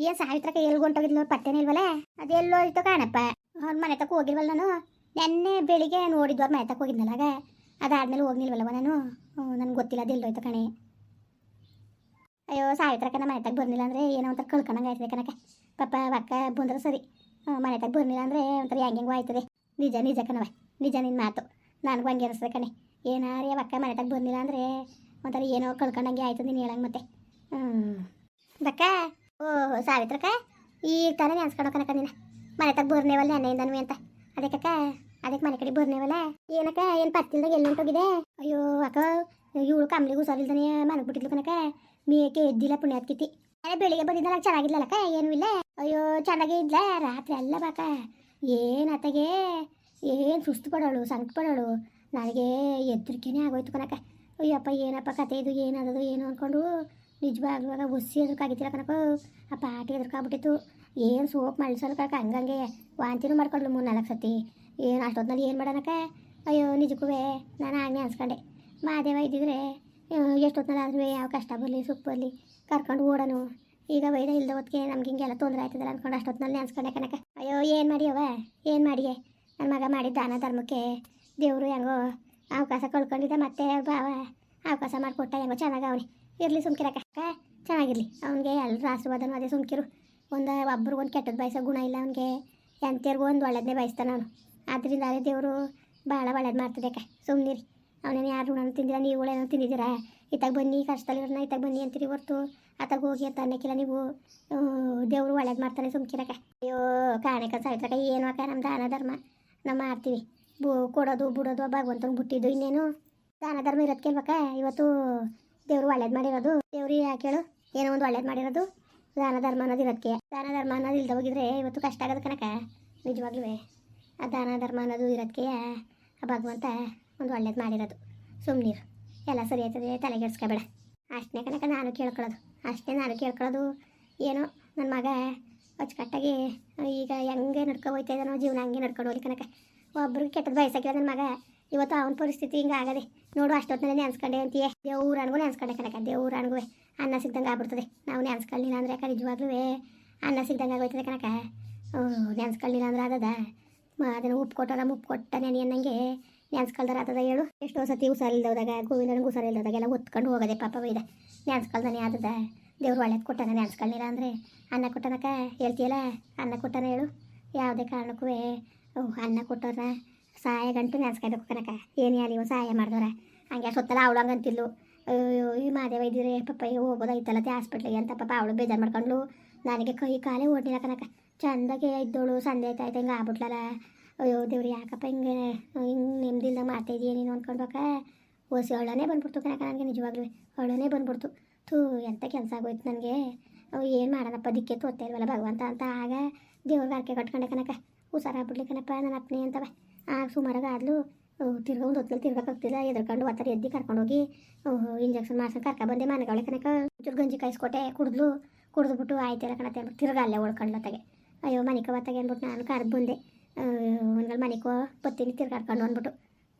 ಏನ್ ಸಾವಿತ್ರಕ ಎಲ್ಲಿ ಹೊಂಟೋಗಿದ್ಲು ಪತ್ತೆನೇ ಇಲ್ವಲ್ಲ ಅದು ಇತ್ತು ಕಾಣಪ್ಪ. ಅವ್ರ ಮನೆ ತಕ್ಕ ಹೋಗಿಲ್ವಲ್ಲ ನಾನು? ನೆನ್ನೆ ಬೆಳಿಗ್ಗೆ ನೋಡಿದ್ವ ಅವ್ರ ಮನೆ ತಕ್ಕ ಹೋಗಿದ್ನಲ್ಲ ಆಗ? ಅದಾದ್ಮೇಲೆ ಹೋಗ್ಲಿಲ್ವಲ್ಲವ ನಾನು? ನನ್ಗೆ ಗೊತ್ತಿಲ್ಲ, ಅದು ಎಲ್ಲೋಯ್ತು ಕಣೆ. ಅಯ್ಯೋ ಸಾವಿತ್ರಕ್ಕ ನಮ್ಮ ಮನೆ ತಕ್ಕ ಬರ್ಲಿಲ್ಲ ಅಂದ್ರೆ ಏನೋ ಒಂಥರ ಕಳ್ಕೊಂಡಂಗೆ ಆಯ್ತದೆ ಕಣಕ ಪಾಪ ಅಕ್ಕ ಬಂದ್ರೆ ಸರಿ. ಮನೆ ತಕ್ಕ ಬರ್ಲಿಲ್ಲ ಅಂದ್ರೆ ಒಂಥರ ಹೆಂಗೆಂಗೋ ಆಯ್ತದೆ. ನಿಜ ನಿಜ ಕಣವ ನಿಜ ನಿನ್ನ ಮಾತು. ನನಗೂ ಹಂಗೆ ಅನಿಸ್ತದೆ ಕಣೆ. ಏನಾರೇ ಅಕ್ಕ ಮನೆ ತಕ್ಕ ಬರ್ಲಿಲ್ಲ ಅಂದ್ರೆ ಒಂಥರ ಏನೋ ಕಳ್ಕೊಂಡಂಗೆ ಆಯ್ತದೆ ನೀನು ಹೇಳಂಗೆ ಮತ್ತೆ. ಹ್ಞೂ ಬಕ್ಕ ಓ ಸಾವಿತ್ರಕ ಈಗ ತಾನೇ ನೆನ್ಸ್ಕೊಳೋ ಕನಕ ನೀನು. ಮನೆ ತಗ ಬೋರ್ನೇವಲ್ಲ ನೆನ್ನೆಯಿಂದನೂ ಅಂತ. ಅದಕ್ಕಕ್ಕ ಅದಕ್ಕೆ ಮನೆ ಕಡೆ ಬೋರ್ನೇವಲ್ಲ ಏನಕ್ಕ, ಏನು ಪತ್ತಿಲ್ದಾಗ ಎಲ್ಲಿ ಹೊಂಟೋಗಿದೆ? ಅಯ್ಯೋ, ಅಕ್ಕ, ಇವಳು ಕಮ್ಲಿಗೂ ಹುಷಾರಿಲ್ದಾನೆ ಮನೆಗೆ ಬಿಟ್ಟಿದ್ಲು ಕನಕ ಮೇಕೆ ಎದ್ದಿಲ್ಲ ಪುಣ್ಯಾತ್ಕಿತಿ ಅದೇ ಬೆಳಿಗ್ಗೆ ಬಂದಿದ್ದಲ್ಲ ಚೆನ್ನಾಗಿದ್ಲಲ್ಲಕ್ಕ, ಏನೂ ಇಲ್ಲ. ಅಯ್ಯೋ, ಚೆನ್ನಾಗೇ ಇದ್ಲ, ರಾತ್ರಿ ಅಲ್ಲ ಬಾಕ ಏನು ಅತ್ತಗೆ? ಏನು ಸುಸ್ತು ಪಡೋಳು, ಸಂಕಟ ಪಡೋಳು. ನನಗೆ ಎದ್ರಿಕೆನೇ ಆಗೋಯ್ತು ಕನಕ ಅಯ್ಯಪ್ಪ, ಏನಪ್ಪ ಕತೆ ಇದು ಏನದು ಏನು ಅಂದ್ಕೊಂಡು ನಿಜವಾಗ್ಲೂ ಹುಸಿ ಎದ್ರಕ್ಕಾಗಿತ್ತಿಲ್ಲ ಕನಕ ಆ ಪಾಟಿ ಎದುರುಕಾಗ್ಬಿಟ್ಟಿತ್ತು ಏನು ಸೋಪ್ ಮಳಸಲು ಕಾಕ ಹಂಗಂಗೆ ವಾಂತಿನೂ ಮಾಡ್ಕೊಂಡ್ಲು ಮೂರು ನಾಲ್ಕು ಸತಿ. ಏನು ಅಷ್ಟೊತ್ತಿನಲ್ಲಿ ಏನು ಮಾಡೋಣಕ್ಕ? ಅಯ್ಯೋ ನಿಜಕ್ಕೂ ನಾನು ಹಂಗೆ ಅನ್ಸ್ಕೊಂಡೆ. ಮಾದೇವ ಇದ್ದಿದ್ರೆ ಎಷ್ಟೊತ್ತಿನಲ್ಲಿ ಆದ್ರೂ ಯಾವ ಕಷ್ಟ ಬರಲಿ ಬರಲಿ, ಕರ್ಕೊಂಡು ಓಡೋನು. ಈಗ ವೈದ್ಯ ಇಲ್ದ ಹೊತ್ತಿಗೆ ನಮ್ಗೆ ಹಿಂಗೆಲ್ಲ ತೊಂದರೆ ಆಯ್ತದಲ್ಲ ಅನ್ಕೊಂಡು ಅಷ್ಟೊತ್ತಿನಲ್ಲಿ ಅನ್ಸ್ಕೊಂಡೆ ಕನಕ ಅಯ್ಯೋ, ಏನು ಮಾಡಿಯವ ಏನು ಮಾಡಿಯೇ? ನನ್ನ ಮಗ ಮಾಡಿದ ದಾನ ಧರ್ಮಕ್ಕೆ ದೇವರು ಹೆಂಗೋ ಅವಕಾಶ ಕಳ್ಕೊಂಡಿದ್ದೆ ಮತ್ತೆ ಬಾವ ಅವಕಾಶ ಮಾಡಿಕೊಟ್ಟ ಹೆಂಗೋ ಚೆನ್ನಾಗಿ ಇರಲಿ ಸುಮ್ಕಿರಕ್ಕ ಚೆನ್ನಾಗಿರ್ಲಿ. ಅವನಿಗೆ ಎಲ್ಲರೂ ಆಶೀರ್ವಾದನೂ ಅದೇ ಸುಮ್ಕಿರು. ಒಂದು, ಒಬ್ರಿಗೊಂದು ಕೆಟ್ಟದ್ದು ಬಯಸೋ ಗುಣ ಇಲ್ಲ ಅವನಿಗೆ. ಎಂತರ್ಗೂ ಒಂದು ಒಳ್ಳೇದನ್ನೇ ಬಯಸ್ತಾನೆ ಅವನು. ಆದ್ದರಿಂದ ಅದೇ ದೇವರು ಭಾಳ ಒಳ್ಳೇದು ಮಾಡ್ತದೆ ಅಕ್ಕ. ಸುಮ್ಮನಿರಿ ಅವನೇನು ಯಾರು ಗುಣನೂ ತಿಂದಿರ ನೀವು ಏನೋ ತಿಂದಿದ್ದೀರಾ? ಇತ್ತಾಗ ಬನ್ನಿ ಕಷ್ಟದಲ್ಲಿರೋಣ ಇತ್ತಾಗ ಬನ್ನಿ ಅಂತೀರಿ ಹೊರ್ತು. ಆತಾಗ ಹೋಗಿ ಅಂತ ಅನ್ನಕ್ಕಿಲ್ಲ ನೀವು. ದೇವರು ಒಳ್ಳೇದು ಮಾಡ್ತಾನೆ ಸುಮ್ಕಿರಕ್ಕ. ಅಯ್ಯೋ, ಕಾಣಕ ಸಾವಿತ್ರಕ್ಕ, ಏನು ಅಕ್ಕ ನಮ್ಮ ದಾನ ಧರ್ಮ? ನಾವು ಮಾಡ್ತೀವಿ. ಬು, ಕೊಡೋದು, ಬಿಡೋದು ಭಗವಂತನ ಬಿಟ್ಟಿದ್ದು ಇನ್ನೇನು? ದಾನ ಧರ್ಮ ಇರೋದ್ಕೆಲ್ವಕ್ಕ ಇವತ್ತು ದೇವರು ಒಳ್ಳೇದು ಮಾಡಿರೋದು. ದೇವ್ರು ಯಾಕೆ ಹೇಳು? ಏನೋ ಒಂದು ಒಳ್ಳೇದು ಮಾಡಿರೋದು. ದಾನ ಧರ್ಮ ಅನ್ನೋದು ಇರೋದಕ್ಕೆ ದಾನ ಧರ್ಮ ಅನ್ನೋದು ಇಲ್ದ ಹೋಗಿದ್ರೆ ಇವತ್ತು ಕಷ್ಟ ಆಗೋದು ಕನಕ ನಿಜವಾಗ್ಲೂ. ಆ ದಾನ ಧರ್ಮ ಅನ್ನೋದು ಇರೋದಕ್ಕೆ ಆ ಭಗವಂತ ಒಂದು ಒಳ್ಳೇದು ಮಾಡಿರೋದು. ಸುಮ್ಮನೀರು ಎಲ್ಲ ಸರಿ ಆಯ್ತದೆ. ತಲೆಗೆಡ್ಸ್ಕೊಬೇಡ ಅಷ್ಟೇ ಕನಕ ನಾನು ಕೇಳ್ಕೊಳ್ಳೋದು. ಅಷ್ಟೇ ನಾನು ಕೇಳ್ಕೊಳ್ಳೋದು. ಏನೋ ನನ್ನ ಮಗ ಅಚ್ಚುಕಟ್ಟಾಗಿ ಈಗ ಹೆಂಗೆ ನಡ್ಕೊ ಹೋಯ್ತಾ ಇದ್ದಾನೋ, ಜೀವನ ಹಂಗೆ ನಡ್ಕೊಂಡು ಹೋಗ್ಲಿ ಕನಕ ಒಬ್ರಿಗೆ ಕೆಟ್ಟದ್ದು ಬಯಸಾಕಿಲ್ಲ ನನ್ನ ಮಗ. ಇವತ್ತು ಅವನ ಪರಿಸ್ಥಿತಿ ಹಿಂಗೆ ಆಗದೆ. ನೋಡು ಅಷ್ಟೊತ್ತಿನಲ್ಲಿ ನೆನ್ಸ್ಕೊಂಡೆ ಅಂತೀಯ. ದೇವ್ರನ್ಗೂ ನೆನ್ಸ್ಕೊಂಡೆ ದೇವ್ರ ದೇವ್ರನ್ಗೂ ಅನ್ನ ಸಿಗ್ದಂಗೆ ಆಗ್ಬಿಡ್ತದೆ. ನಾವು ನೆನ್ಸ್ಕೊಳ್ಳಿಲ್ಲ ಅಂದರೆ ಯಾಕೆ ನಿಜವಾಗ್ಲೂ ಅನ್ನ ಸಿಗ್ದಂಗೆ ಆಗೋಯ್ತದೆ ಕನಕ ನೆನ್ಸ್ಕೊಳ್ಳಿಲ್ಲ ಅಂದ್ರೆ ಅದದ ಅದನ್ನು ಉಪ್ಪು ಕೊಟ್ಟಾರ ಉಪ್ಪು ಕೊಟ್ಟ ನೆನೆ ಅನ್ನಂಗೆ. ನೆನ್ಸ್ಕೊಳ್ದಾರ ಆತದ ಹೇಳು. ಎಷ್ಟೋ ಸತಿ ಹುಷಾರಿಲ್ದೋದಾಗ ಗೋವಿಂದನಿಗೆ ಹುಷಾರಿಲ್ದೋದಾಗ ಎಲ್ಲ ಒತ್ಕೊಂಡು ಹೋಗೋದೆ ಪಾಪ ಬೈದ ನೆನ್ಸ್ಕೊಳ್ದಾನೆ ಆದದ? ದೇವ್ರು ಒಳ್ಳೇದು ಕೊಟ್ಟಾನ ನೆನ್ಸ್ಕೊಳ್ಳಿಲ್ಲ ಅಂದರೆ? ಅನ್ನ ಕೊಟ್ಟನಕ ಹೇಳ್ತೀಯಲ್ಲ? ಅನ್ನ ಕೊಟ್ಟನ ಹೇಳು. ಯಾವುದೇ ಕಾರಣಕ್ಕೂ ಅನ್ನ ಕೊಟ್ಟವ್ರ ಸಹಾಯ ಗಂಟು ನೆನ್ಸ್ಕೊಬೇಕು ಕನಕ ಏನು ನೀವು ಸಹಾಯ ಮಾಡಿದವ್ರ? ಹಂಗೆ ಸೊತ್ತಲ್ಲ ಅವಳು ಹಂಗಂತಿಲ್ಲು ಅಯ್ಯೋ ಈ ಮಾದೇವ ಇದ್ದಿದ್ರೆ ಪಪ್ಪ ಈಗ ಹೋಗೋದಾಯ್ತಲ್ಲ ಹಾಸ್ಪಿಟ್ಲಿಗೆ ಅಂತ ಪಾಪ ಅವಳು ಬೇಜಾರು ಮಾಡ್ಕೊಂಡ್ಲು ನನಗೆ ಕೈ ಕಾಲೇ ಓಡಿಲ್ಲ ಕನಕ ಚಂದಾಗೆ ಇದ್ದೋಳು ಸಂದೆ ಆಯ್ತು ಆಯ್ತು, ಹಿಂಗೆ ಆಗ್ಬಿಟ್ಲಲ್ಲ ಅಯ್ಯೋ, ದೇವ್ರು, ಯಾಕಪ್ಪ ಹಿಂಗೆ ಹಿಂಗೆ ನೆಮ್ಮದಿಲ್ದ ಮಾಡ್ತಾಯಿದ್ದೀಯ ನೀನು ಅಂದ್ಕೊಳ್ಬೇಕ ಓಸಿ ಅವಳನೇ ಬಂದ್ಬಿಡ್ತು ಕನಕ ನನಗೆ ನಿಜವಾಗ್ಲೂ. ಅಳ್ಳನೇ ಬಂದ್ಬಿಡ್ತು. ಥೂ ಎಂಥ ಕೆಲಸ ಆಗೋಯ್ತು ನನಗೆ. ಏನು ಮಾಡೋಣಪ್ಪ, ದಿಕ್ಕೆ ತೋರ್ತಾ ಇಲ್ವಲ್ಲ ಭಗವಂತ ಅಂತ ಆಗ ದೇವ್ರಿಗೆ ಅರ್ಕೆ ಕಟ್ಕೊಂಡೆ ಕನಕ ಹುಷಾರಾಗ್ಬಿಡ್ಲಿ ಕಣಪ್ಪ, ನನ್ನ ಅಪ್ಪನೇ ಅಂತವ ಆಗ ಸುಮಾರಾಗ ಆದ್ಲು ತಿರ್ಗ ಒಂದು ಹೊತ್ತಲ್ಲಿ ತಿರ್ಗಕ್ಕಾಗ್ತಿಲ್ಲ ಎದ್ರಕೊಂಡು ಎದ್ದಿ ಎದ್ದು ಕರ್ಕೊಂಡೋಗಿ ಇಂಜೆಕ್ಷನ್ ಮಾಡ್ಸೋಕೆ ಕರ್ಕ ಬಂದೆ. ಮನೆಗಳ ಕನಕ ಚೂರು ಗಂಜಿ ಕಾಯಿಸ್ಕೊಟ್ಟೆ, ಕುಡಿದ್ಲು. ಕುಡಿದ್ಬಿಟ್ಟು ಆಯ್ತಲ್ಲ ಕಣತೆ ಅಂದ್ಬಿಟ್ಟು ತಿರ್ಗಾ ಅಲ್ಲೇ ಉಳ್ಕೊಂಡ್ಲತ್ತಾಗೆ ಅಯ್ಯೋ ಮನಿಕೋ ಬತ್ತಾಗೆ ಅಂದ್ಬಿಟ್ಟು ನಾನು ಕರೆದು ಬಂದೆ. ಒಂದ್ಗಳು ಮನಿಕೋ ಬತ್ತೀನಿ, ತಿರ್ಗಾಡ್ಕೊಂಡು ಅಂದ್ಬಿಟ್ಟು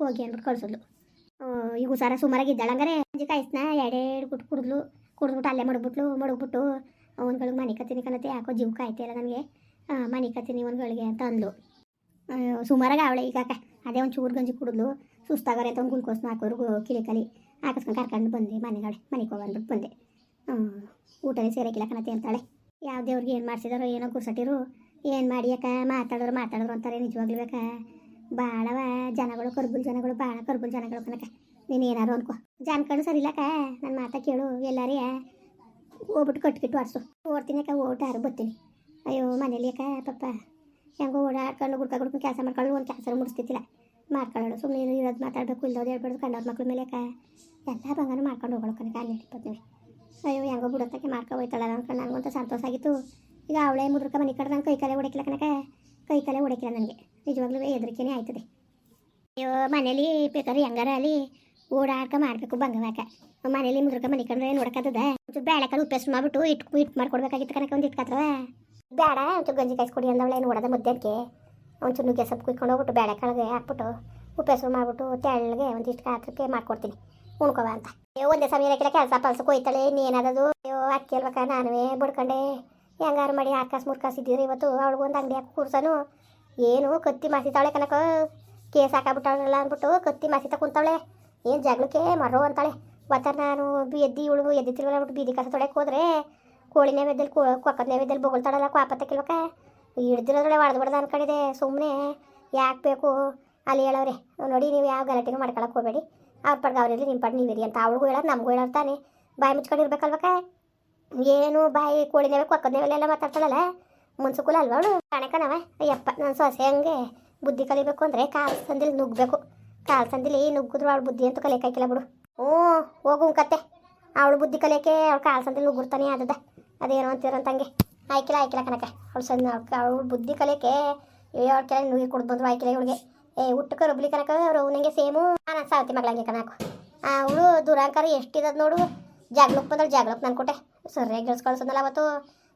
ಹೋಗಿ ಅಂದ್ಬಿಟ್ಟು ಕಳ್ಸಿದ್ಲು. ಈಗ ಹುಷಾರ ಸುಮಾರಾಗಿ ಇದ್ದಾಳಂಗಾರೆ ಗಂಜಿ ಕಾಯಿಸ್ನ ಎರಡೆರಡು ಗುಟ್ಟು ಕುಡಿದ್ಲು. ಕುಡಿದ್ಬಿಟ್ಟು ಅಲ್ಲೇ ಮಡಗ್ಬಿಟ್ಲು, ಮಡಗ್ಬಿಟ್ಟು ಒಂದ್ಗಳಿಗೆ ಮನೆ ಕತ್ತೀನಿ ಕಣತೆ ಯಾಕೋ ಜೀವ ಕಾಯ್ತಿಲ್ಲ ನನಗೆ. ಮನೆ ಕತ್ತೀನಿ ಒಂದ್ಗಳಿಗೆ ಅಂತ ಅಂದ್ಲು. ಸುಮಾರಾಗ ಅವಳೆ ಈಗಾಕ ಅದೇ ಒಂದು ಚೂರು ಗಂಜಿ ಕುಡಿದ್ಲು. ಸುಸ್ತಾಗಾರೆ ಅಂತ ಒಂದು ಗುಲ್ಕೋಸ್ನ ಹಾಕೋರು ಕಿಲಿ ಕಲಿ. ಹಾಕಿಸ್ಕೊಂಡು ಕರ್ಕೊಂಡು ಬಂದೆ ಮನೆಗಳೆ ಮನೆಗೆ ಹೋಗಂದ್ಬಿಟ್ಟು ಬಂದೆ. ಊಟನೇ ಸೇರಕ್ಕಿಲ್ಲ ಕಣತೆ ಅಂತಾಳೆ. ಯಾವ ದೇವ್ರಿಗೆ ಏನು ಮಾಡ್ಸಿದಾರೋ ಏನೋ ಗುರ್ಸಟ್ಟಿರು. ಏನು ಮಾಡಿ ಅಕ್ಕ? ಮಾತಾಡೋರು ಮಾತಾಡೋರು ಅಂತಾರೆ ನಿಜವಾಗ್ಲೂ ಬೇಕ ಭಾಳವ ಜನಗಳು, ಕರ್ಬುಲ್ ಜನಗಳು ಭಾಳ ಕರ್ಬುಲ್ ಜನಗಳು ಕನಕ ನೀನು ಏನಾರು ಅನ್ಕೋ. ಜಾನ್ಕಂಡು ಸರಿ ನನ್ನ ಮಾತಾ ಕೇಳು. ಎಲ್ಲಾರೇ ಹೋಗ್ಬಿಟ್ಟು ಕಟ್ಕಿಟ್ಟು ಆಡ್ಸು. ಓಡ್ತೀನಿ ಅಕ್ಕ ಓಟಾರು ಬರ್ತೀನಿ ಅಯ್ಯೋ, ಮನೇಲಿ ಅಕ್ಕ, ಪಪ್ಪ. ಹೆಂಗೋ ಓಡಾಡ್ಕೊಂಡು ಗುಡ್ಕ ಗುಡ್ಕೊಂಡು ಕೆಲಸ ಮಾಡ್ಕೊಂಡು ಒಂದು ಕೆಲಸ ಮುಡಿಸ್ತಿಲ್ಲ ಮಾಡ್ಕೊಳ್ಳೋಳು ಸುಮ್ಮನೆ ಇರೋದು ಮಾತಾಡಬೇಕು ಇಲ್ಲದೋದು ಹೇಳ್ಬಾರ್ದು ಕಂಡವ್ರ ಮಕ್ಳ ಮೇಲೆ ಕ, ಎಲ್ಲ ಬಂಗಾರ ಮಾಡ್ಕೊಂಡು ಹೋಗೋಳು ಕನಕ ಅಲ್ಲಿ ಅಯ್ಯೋ, ಹೆಂಗೋ ಬಿಡೋತಕ್ಕೆ ಮಾಡ್ಕೊ ಹೋಯ್ತಾಳಲ್ಲ ಅನ್ಕೊಂಡು ನನಗಂತ ಸಂತೋಷ ಆಗಿತ್ತು. ಈಗ ಅವಳೇ ಮುದ್ರಕ ಮನೆ ಕಡೆ ನಾನು ಕೈ ಕಾಲೇ ಹೊಡಕಿಲ್ಲ ಕನಕ ಕೈ ಕಾಲೇ ಹೊಡಕಿಲ್ಲ ನನಗೆ. ನಿಜವಾಗ್ಲೂ ಹೆದರಿಕೆನೇ ಆಯ್ತದೆ. ಅಯ್ಯೋ, ಮನೇಲಿ ಬೇಕಾದ್ರೆ ಹೆಂಗಾರ ಅಲ್ಲಿ? ಓಡಾಡ್ಕ ಮಾಡಬೇಕು ಬಂಗವಾಕ ಮನೇಲಿ ಮುದ್ರಕ ಮನೆ ಕಂಡ್ರೆ ನೋಡಕ್ಕದ ಬೇಳೆಕಾಳು ಬೇಳೆ ಕಾಳು ಉಪ್ಪೆಸ್ರು ಮಾಡ್ಬಿಟ್ಟು ಇಟ್ಟು ಇಟ್ಟು ಮಾಡ್ಕೊಡ್ಬೇಕಾಗಿತ್ತು ಕನಕ ಒಂದು ಇಟ್ಕತ್ರವ ಬೇಡ, ಒಂಚೂರು ಗಂಜಿ ಕಾಯಿಸಿ ಕೊಡಿ ಅಂದವಳೆ ಹೊಡೆದ ಮುದ್ದೆಕ್ಕೆ ಒಂಚೂರು ನುಗ್ಗೆ ಸೊಪ್ಪು ಕುಯ್ಕೊಂಡು ಹೋಗ್ಬಿಟ್ಟು ಬೇಳೆ ಕೆಳಗೆ ಹಾಕ್ಬಿಟ್ಟು, ಉಪ್ಪೆಸ್ರು ಮಾಡಿಬಿಟ್ಟು ತೆಳ್ಳಗೆ ಒಂದಿಷ್ಟು ಕಾತ್ರಕ್ಕೆ ಮಾಡ್ಕೊಡ್ತೀನಿ. ಉಣ್ಕೋವ ಅಂತ. ಒಂದೇ ಸಮಯ ಕೆಲಸ ಪಲ್ಸ ಕೊಯ್ತಾಳೆ. ಇನ್ನೇನದು ಅಯ್ಯೋ, ಅಕ್ಕಿ ಅಲ್ವಕ್ಕ ನಾನುವೇ ಬಡ್ಕೊಂಡೆ. ಹೆಂಗಾರು ಮಾಡಿ ಆಕಾಶ ಕಾಸು ಮೂರು ಇದ್ದೀರಿ ಇವತ್ತು. ಅವಳಿಗೆ ಒಂದು ಅಂಗಡಿ ಹಾಕಿ ಕೂರ್ಸನು. ಏನು, ಕತ್ತಿ ಮಾಸಿತಾವಳೆ ಕನಕ ಕೇಸ್ ಹಾಕಾಬಿಟ್ಟವಳಲ್ಲ ಅಂದ್ಬಿಟ್ಟು ಕತ್ತಿ ಮಾಸಿತ ಕುಂತಾಳೆ ಏನು ಜಗಳಕ್ಕೆ ಮರೋ ಅಂತಾಳೆ. ಮತ್ತೆ ನಾನು ಬಿ- ಎದ್ದಿ ಇವಳು ಎದ್ದಿತ್ತಿಲ್ವಲ್ಲ ಅಂದ್ಬಿಟ್ಟು ಬೀದಿ ಕಸ ತೊಡಕ್ಕೆ ಹೋದ್ರೆ ಕೋಳಿ ನೈವೇದ್ಯದಲ್ಲಿ ಕೊಕ್ಕದ ನೈವೇದ್ಯದಲ್ಲಿ ಬೊಗಳ್ತಾಳಲ್ಲ ಕ್ವಾಪತ್ತಕ್ಕಿಲ್ವಕ ಹಿಡ್ದಿರೋದ್ರೊಳೆ ಹೊಡೆದು ಹೊಡೆದು ಅನ್ಕೊಂಡಿದೆ ಸುಮ್ಮನೆ ಯಾಕೆ ಬೇಕು? ಅಲ್ಲಿ ಹೇಳವ್ರೆ, ನೋಡಿ ನೀವು ಯಾವ ಗಲಾಟೆನೂ ಮಾಡ್ಕೊಳಕ್ಕೆ ಹೋಗಬೇಡಿ. ಅವ್ರ ಪಡ್ಗ ಅವ್ರಿರಲಿ ನಿಮ್ಮ ಪಡ್ ನೀವಿರಿ ಅಂತ ಅವಳಿಗೂ ಹೇಳೋದು, ನಮಗೂ ಹೇಳೋರು ತಾನೆ. ಬಾಯಿ ಮುಚ್ಕೊಂಡಿರ್ಬೇಕಲ್ವಕ ಏನು ಬಾಯಿ ಕೋಳಿನೇವೆ ಕೊಕ್ಕದ್ನೇವೆಲ್ಲ ಮಾತಾಡ್ತಾಳಲ್ಲ? ಮುನ್ಸುಕುಲ ಅಲ್ವ ಅವಳು? ಕಾಣಕನವ ಅಯ್ಯಪ್ಪ ನನ್ನ ಸೊಸೆ ಹಂಗೆ. ಬುದ್ಧಿ ಕಲಿಬೇಕು ಅಂದರೆ ಕಾಲು ಸಂದಿಲಿ ನುಗ್ಗಬೇಕು. ಕಾಲು ಸಂದಿಲಿ ನುಗ್ಗಿದ್ರು ಅವಳು ಬುದ್ಧಿ ಅಂತೂ ಕಲಿಯಕ್ಕಾಗಿಲ್ಲ ಬಿಡು. ಹ್ಞೂ, ಹೋಗು ಕತ್ತೆ ಅವಳು ಬುದ್ಧಿ ಕಲಿಯೋಕೆ ಅವಳು ಕಾಲು ಸಂದಿಲಿ ನುಗ್ಗಿರ್ತಾನೆ ಆದದ. ಅದೇನೋ ಹಂಗೆ ಆಯ್ಕಿಲ್ಲ ಆಯ್ಕಿಲ್ಲ ಕನಕ ಅವಳು ಸಣ್ಣ, ಅವಳು ಬುದ್ಧಿ ಕಲಿಯಕ್ಕೆ ಅವ್ರ ಕೆಲ ನುಗ್ಗಿ ಕುಡ್ದು ಬಂದ್ರು ಆಯ್ಕಿಲ್ಲ ಇವಳಿಗೆ. ಏ ಹುಟ್ಟಕ್ಕೆ ರುಬ್ಲಿ ಕನಕ ಅವ್ರು ನನಗೆ ಸೇಮು ನಾನು ಸಾವತಿ ಮಗಳಂಗೆ ಕನಕ ಅವಳು ದುರಾಂಕಾರ ಎಷ್ಟಿದದ ನೋಡು. ಜಾಗ್ಲಕ್ ಬಂದಳು, ಜಾಗ್ಲಕ್ ನಾನು ಕೊಟ್ಟೆ. ಸರಿಯಾಗಿ ಗೆಲ್ಸ್ ಕಳ್ಸೋದಲ್ಲ ಅವತ್ತು.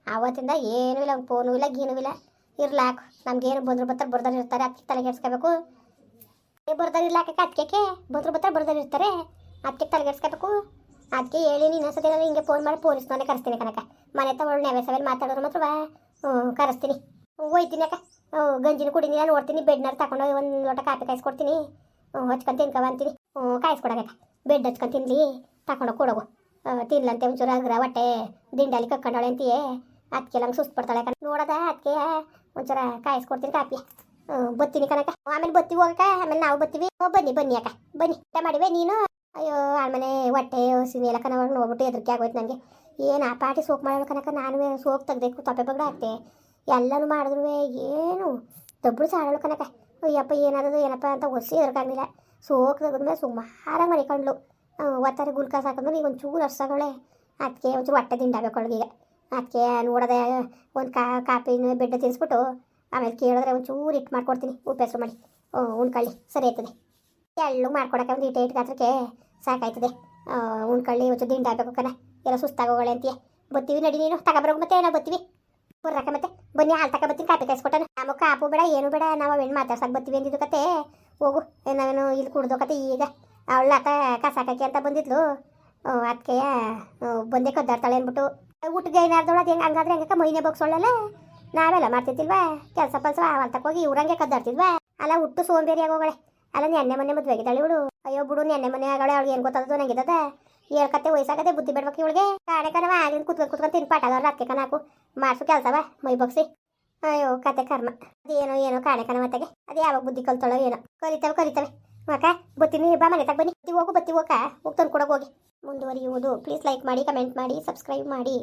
ಆವತ್ತಿಂದ ಏನೂ ಇಲ್ಲ, ಫೋನು ಇಲ್ಲ, ಗೀನೂ ಇಲ್ಲ. ಇರ್ಲಾಕ್ ನಮ್ಗೇನು ಬಂದ್ರು ಬರ್ತಾರೆ ಬರ್ದಾರ ಇರ್ತಾರೆ. ಅದಕ್ಕೆ ಏ ಬರ್ದಾರ ಇರ್ಲಾಕ ಅದಕ್ಕೆ ಬಂದ್ರು ಬರ್ತಾರೆ ಬರ್ದಾರ ಇರ್ತಾರೆ. ಅದಕ್ಕೆ ತಲೆಗೆಡ್ಸ್ಕೋಬೇಕು ಅದಕ್ಕೆ ಹೇಳಿ, ನೀನು ಸತಿ ನಾನು ಹಿಂಗೆ ಫೋನ್ ಮಾಡಿ ಪೊಲೀಸ್ನವನ್ನೇ ಕರೆಸ್ತೀನಿ ಕನಕ ಮನೆ ತಗೊಳ್ಳು ನೆವೆ ಸವೆಲ್ ಮಾತಾಡೋರು ಮಾತ್ರ ಕರೆಸ್ತೀನಿ. ಹೋಯ್ತೀನಿ ಅಕ್ಕ. ಗಂಜಿನ ಕುಡಿನಿ ನಾನು ನೋಡ್ತೀನಿ ಬೆಡ್ನಾರು ತಗೊಂಡು ಒಂದು ಲೋಟ ಕಾಫಿ ಕಾಯಿಸ್ಕೊಡ್ತೀನಿ. ಹಚ್ಕೊಂಡು ತಿನ್ಕವ ಅಂತೀನಿ. ಹ್ಞೂ, ಕಾಯಿಸ್ಕೊಡಕ್ಕ ಬೆಡ್ ಹಚ್ಕೊಂಡು ತಿನ್ಲಿ ತಗೊಂಡೋಗಿ ಕೊಡೋಗು. ತಿನ್ಲಂತೆ ಒಂಚೂರು ಅಗ್ರ, ಹೊಟ್ಟೆ ದಿಂಡಲ್ಲಿ ಕಕ್ಕೊಂಡವಳೆ ಅಂತೀಯೇ ಅದಕ್ಕೆ ನಂಗೆ ಸುಸ್ತು ಪಡ್ತಾಳೆ ಕಣ ನೋಡದ ಅದಕ್ಕೆ ಒಂಚೂರ ಕಾಯಿಸ್ಕೊಡ್ತೀನಿ ಕಾಫಿ. ಬತ್ತೀನಿ ಕನಕ ಆಮೇಲೆ ಬತ್ತಿ ಹೋಗಕ್ಕ, ಆಮೇಲೆ ನಾವು ಬತ್ತೀವಿ. ಬನ್ನಿ ಬನ್ನಿ ಅಕ್ಕ. ಬನ್ನಿ, ಊಟ ಮಾಡಿವೆ, ನೀನು? ಅಯ್ಯೋ ಆಮೇಲೆ ಹೊಟ್ಟೆ ಹಸಿನಿ ಎಲ್ಲ ಕನವಾಗ ನೋಡ್ಬಿಟ್ಟು ಹೆದರಿಕೆ ಆಗೋಯ್ತು ನನಗೆ ಏನು ಆ ಪಾಟಿ ಸೋಕ್ ಮಾಡೋಳು ಕನಕ ನಾನು ಸೋಕ್ ತೆಗ್ದಕ್ಕೆ ತಪ್ಪೆ ಬಗ್ಡ ಹಾಕ್ತೆ ಎಲ್ಲನೂ ಮಾಡಿದ್ರು ಏನು? ದೊಬ್ಬಳು ಸಾಡೋಳು ಕನಕ ಅಯ್ಯಪ್ಪ, ಏನಾದದು, ಏನಪ್ಪ ಅಂತ ಒಸಿ ಹೆದರ್ಕಾಗಲಿಲ್ಲ. ಸೋಕ್ ತೆಗೆದ್ಮೇಲೆ ಸುಮಾರಾಗಿ ಮರಿಕೊಂಡ್ಲು ಒತ್ತಾರೆ ಗುಲ್ಕಾಸ್ ಹಾಕಿದ್ಮೇಲೆ ಈಗ ಒಂಚೂರು ಅರ್ಸಗಳೇ. ಅದಕ್ಕೆ ಒಂಚೂರು ಹೊಟ್ಟೆ ದಿಂಡಾಗಬೇಕು ಅವಳಿಗೆ ಅದಕ್ಕೆ ನೋಡದೆ, ಒಂದು ಕಾ, ಕಾಪಿನ ಬೆಡ್ ತಿನ್ನಿಸ್ಬಿಟ್ಟು ಆಮೇಲೆ ಕೇಳಿದ್ರೆ ಒಂಚೂರು ಇಟ್ಟು ಮಾಡ್ಕೊಡ್ತೀನಿ. ಉಪ್ಪು ಹೆಸರು ಮಾಡಿ. ಉಣ್ಕೊಳ್ಳಿ. ಸರಿ ಆಯ್ತದೆ. ಎಳ್ಳು ಮಾಡ್ಕೊಡಕ್ಕೆ ಒಂದು ಇಟ್ಟು ಇಟ್ಟು ಗಾತ್ರಕ್ಕೆ ಸಾಕಾಯ್ತದೆ. ಆ, ಉಣ್ಕೊಳ್ಳಿ ಒಂಚೂರು ದಿಂಡ ಆಗಬೇಕು ಕಣ. ಎಲ್ಲ ಸುಸ್ತಾಗೋಗಳೆ ಅಂತೀಯ. ಬತ್ತೀವಿ ನಡಿ ನೀನು. ತಗೊಬರೋಕೆ ಮತ್ತೆ ಏನೋ ಬತ್ತೀವಿ. ಬರ್ರಕ್ಕ ಮತ್ತೆ. ಬನ್ನಿ ಹಾಲು ತಕ ಬತ್ತೀನಿ ಕಾಪಿ ಕಾಯಿಸ್ಕೊಟ್ಟನು. ಮುಖ ಕಾಪು ಬೇಡ ಏನು ಬೇಡ ನಾವು ಅವೇನು ಮಾತಾಡ್ಸಕ್ಕೆ ಬತ್ತೀವಿ ಅಂದಿದ್ದು ಕತೆ. ಹೋಗು ನಾನು ಇಲ್ಲಿ ಕುಡ್ದು ಕತೆ ಈಗ. ಅವಳ ಅಕ್ಕ ಕಸಾಕಕ್ಕೆ ಅಂತ ಬಂದಿದ್ಲು. ಅದಕ್ಕೆ ಬಂದೆ ಕದ್ದಾಡ್ತಾಳೆ ಅಂದ್ಬಿಟ್ಟು. ಊಟಕ್ಕೆ ಏನಾರ್ದವಳು? ಅದು ಹೆಂಗೆ ಹಂಗಾದ್ರೆ ಹೆಂಗಕ್ಕ ಮೈನೆ ಬಗ್ಸೊಳ್ಳಲ್ಲ ನಾವೆಲ್ಲ ಮಾಡ್ತಿದ್ದಿಲ್ವಾ? ಕೆಲಸ ಪಲ್ಸ ಅವಲ್ ತಕೋಗಿ ಇವ್ರಂಗೆ ಕದ್ದಾಡ್ತಿದ್ವಾ? ಅಲ್ಲ ಹುಟ್ಟು ಸೋಂಬೇರಿ ಆಗೋಗಳೆ. ಅಲ್ಲ ನೆನ್ನೆ ಮೊನ್ನೆ ಮದುವೆ ಆಗಿದ್ದಾಳೆ ಇವಳು. ಅಯ್ಯೋ ಬಿಡು ನೆನ್ನೆ ಮನೆ ಆಗೋಳೆ ಅವಳಿಗೆ ಏನು ಗೊತ್ತದ ನಂಗಿದ್ದದ ಹೇಳ್ಕತ್ತೆ ವಯಸ್ಸಾಗದೆ ಬುದ್ಧಿ ಬಿಡ್ಬೇಕು ಇವಳಿಗೆ? ಕಾಡೆ ಕನವ ಆಗಿನ ಕುತ್ಕೊಂಡು ಕುತ್ಕೊಂಡು ತಿನ್ ಪಾಠದವ್ರು ಅಕ್ಕೆ ಕನಾಕು ಮಾಡ್ಸು ಕೆಲಸವ ಮೈ ಬಗ್ಸಿ. ಅಯ್ಯೋ, ಕತೆ ಕರ್ಮ. ಅದೇನೋ ಏನೋ ಕಣ ಮತ್ತೆಗೆ ಅದು ಯಾವಾಗ ಬುದ್ಧಿ ಕಲ್ತೊಳೋ ಏನೋ. ಕರಿತವೆ ಕರಿತವೆ ಅಕ್ಕ ಬತ್ತೀನಿ ಬಾ ಮನೆ ತಗ ಬನ್ನಿ. ಬತ್ತಿ ಹೋಗು, ಬತ್ತಿ ಹೋಗ ಹೋಗಿ ತಂದು ಕೊಡೋಕೆ ಹೋಗಿ. ಮುಂದುವರಿಯುವುದು. ಪ್ಲೀಸ್ ಲೈಕ್ ಮಾಡಿ ಕಮೆಂಟ್ ಮಾಡಿ ಸಬ್ಸ್ಕ್ರೈಬ್ ಮಾಡಿ.